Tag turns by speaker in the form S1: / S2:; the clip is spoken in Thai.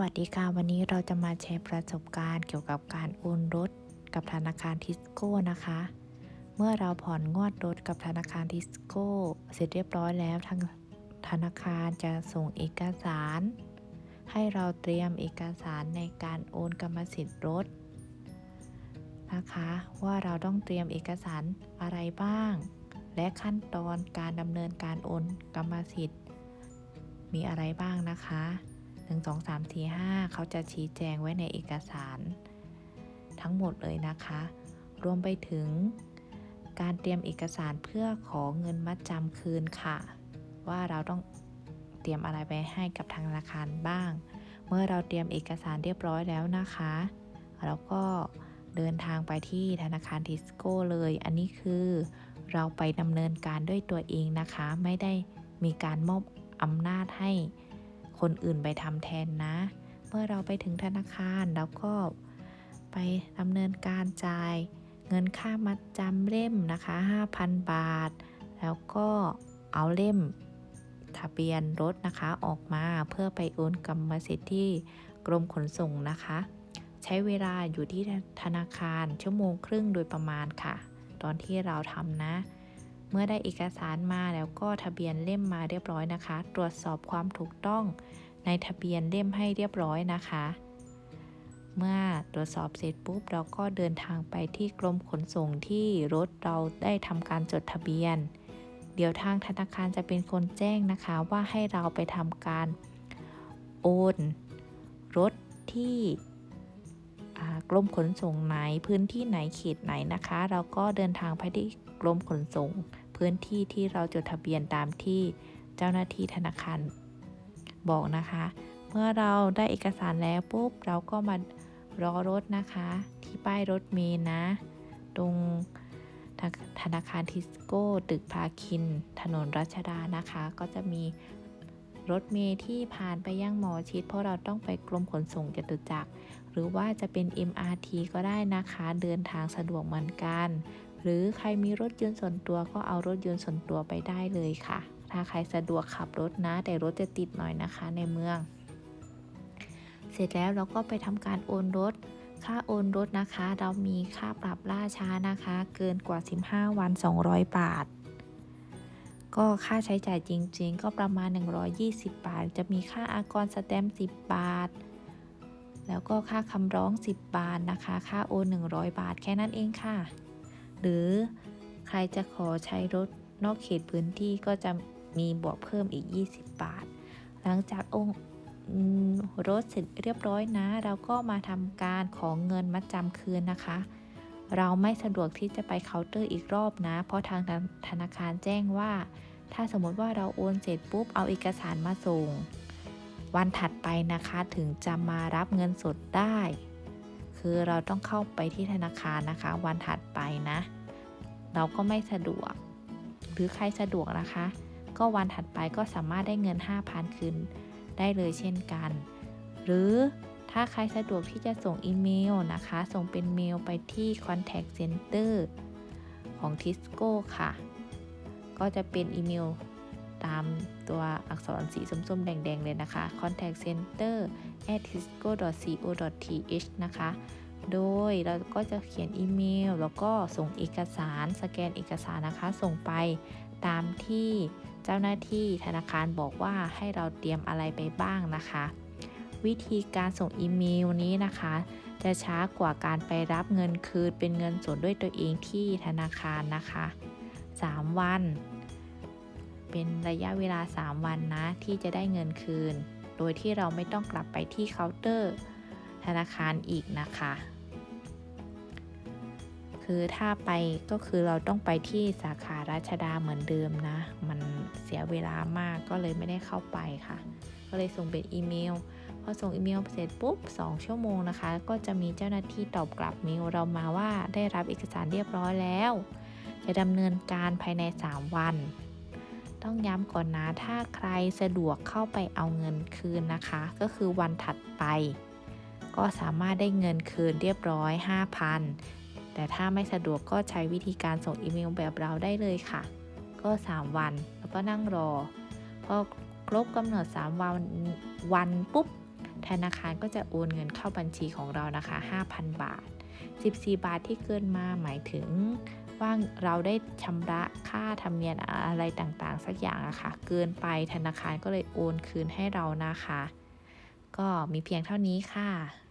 S1: วัสดีค่ะ วันนี้เราจะมาแชร์ประสบการณ์เกี่ยวกับการโอนรถกับธนาคารทิสโก้นะคะ เมื่อเราผ่อนงวดรถกับธนาคารทิสโก้เสร็จเรียบร้อยแล้วทางธนาคารจะส่งเอกสาร ให้เราเตรียมเอกสารในการโอนกรรมสิทธิ์รถนะคะ ว่าเราต้องเตรียมเอกสารอะไรบ้าง และขั้นตอนการดำเนินการโอนกรรมสิทธิ์ มีอะไรบ้างนะคะ 1 2 3 4 5 เขาจะชี้แจงไว้ในเอกสาร ทั้งหมดเลยนะคะ รวมไปถึงการเตรียมเอกสารเพื่อขอเงินมัดจำคืนค่ะ ว่าเราต้องเตรียมอะไรไปให้กับทางธนาคารบ้าง เมื่อเราเตรียมเอกสารเรียบร้อยแล้วนะคะเราก็เดินทางไปที่ธนาคารทิสโก้เลย อันนี้คือเราไปดำเนินการด้วยตัวเองนะคะ ไม่ได้มีการมอบอำนาจให้ คนอื่นไปทำแทนนะ เมื่อเราไปถึงธนาคารเราก็ไปดำเนินการจ่าย เงินค่ามัดจำเล่มนะคะ 5,000 บาท แล้วก็เอาเล่มทะเบียนรถนะคะออกมาเพื่อไปโอนกรรมสิทธิ์ที่กรมขนส่งนะคะ ใช้เวลาอยู่ที่ธนาคารชั่วโมงครึ่งโดยประมาณค่ะ ตอนที่เราทำนะ เมื่อได้เอกสารมาแล้วก็ทะเบียนเล่มมาเรียบร้อยนะคะ ตรวจสอบความถูกต้องในทะเบียนเล่มให้เรียบร้อยนะคะ เมื่อตรวจสอบเสร็จปุ๊บเราก็เดินทางไปที่กรมขนส่งที่รถเราได้ทำการจดทะเบียน เดี๋ยวทางธนาคารจะเป็นคนแจ้งนะคะว่าให้เราไปทำการโอนรถที่กรมขนส่งไหนพื้นที่ไหนเขตไหนนะคะ เราก็เดินทางไปที่กรมขนส่ง พื้นที่ที่เราจดทะเบียนตามที่เจ้าหน้าที่ธนาคารบอกนะคะ เมื่อเราได้เอกสารแล้วปุ๊บเราก็มารอรถนะคะ ที่ป้ายรถเมล์นะ ตรงธนาคารทิสโก้ ตึกพาคิน ถนนรัชดานะคะ ก็จะมีรถเมล์ที่ผ่านไปย่างหมอชิด เพราะเราต้องไปกรมขนส่งจตุจักร หรือว่าจะเป็น MRT ก็ได้นะคะ เดินทางสะดวกเหมือนกัน หรือใครมีรถยนต์ส่วนตัวก็เอารถยนต์ส่วนตัวไปได้เลยค่ะ ถ้าใครสะดวกขับรถนะ แต่รถจะติดหน่อยนะคะในเมือง เสร็จแล้วเราก็ไปทำการโอนรถ ค่าโอนรถนะคะ เรามีค่าปรับล่าช้านะคะ เกินกว่า 15 วัน 200 บาทก็ค่าใช้จ่ายจริงๆ ก็ประมาณ 120 บาท จะมีค่าอากรสแตมป์10 บาท แล้วก็ค่าคำร้อง 10 บาทนะคะ ค่าโอน100 บาทแค่นั้นเองค่ะ หรือใครจะขอใช้รถนอกเขตพื้นที่ก็จะมีบวกเพิ่มอีก 20 บาท หลังจากองค์รถเสร็จเรียบร้อยนะ เราก็มาทำการของเงินมัดจำคืนนะคะ เราไม่สะดวกที่จะไปเคาน์เตอร์อีกรอบนะ เพราะทางธนาคารแจ้งว่า ถ้าสมมติว่าเราโอนเสร็จปุ๊บเอาเอกสารมาส่ง วันถัดไปนะคะถึงจะมารับเงินสดได้ คือเราต้องเข้าไปที่ธนาคารนะคะ วันถัดไปนะ เราก็ไม่สะดวก หรือใครสะดวกนะคะ ก็วันถัดไปก็สามารถได้เงิน 5,000 คืนได้เลยเช่นกัน หรือถ้าใครสะดวกที่จะส่งอีเมลนะคะ ส่งเป็นเมลไปที่ contact center ของ Tisco ค่ะ ก็จะเป็นอีเมล ตามตัวอักษรสีส้มๆ แดง ๆ เลยนะคะ contact center at tisco co th นะคะ โดยเราก็จะเขียนอีเมล แล้วก็ส่งเอกสารสแกนเอกสารนะคะ ส่งไปตามที่เจ้าหน้าที่ธนาคารบอกว่าให้เราเตรียมอะไรไปบ้างนะคะ วิธีการส่งอีเมลนี้นะคะ จะช้ากว่าการไปรับเงินคืนเป็นเงินสดด้วยตัวเองที่ธนาคารนะคะ 3 วัน เป็นระยะเวลา 3 วันนะ ที่จะได้เงินคืน โดยที่เราไม่ต้องกลับไปที่เคาน์เตอร์ ธนาคารอีกนะคะ คือถ้าไปก็คือเราต้องไปที่สาขาราชดาเหมือนเดิมนะ มันเสียเวลามากก็เลยไม่ได้เข้าไปค่ะ ก็เลยส่งเป็นอีเมลพอส่งอีเมลเสร็จปุ๊บ 2 ชั่วโมงนะคะ ก็จะมีเจ้าหน้าที่ตอบกลับเมลเรามาว่าได้รับเอกสารเรียบร้อยแล้ว จะดำเนินการภายใน 3 วัน ต้องย้ำก่อนนะถ้าใครสะดวกเข้าไปเอาเงินคืนนะคะ ก็คือวันถัดไป ก็สามารถได้เงินคืนเรียบร้อย 5,000 แต่ถ้าไม่สะดวกก็ใช้วิธีการส่งอีเมลแบบเราได้เลยค่ะ ก็ 3 วันแล้วก็นั่งรอพอครบกำหนด 3 วันวันปุ๊บธนาคารก็จะโอนเงินเข้าบัญชีของเรานะคะ 5,000 บาท 14 บาทที่เกินมาหมายถึง ว่าเราได้ชำระค่าธรรมเนียมอะไรต่างๆ สักอย่างอะค่ะ เกินไปธนาคารก็เลยโอนคืนให้เรานะคะ ก็มีเพียงเท่านี้ค่ะ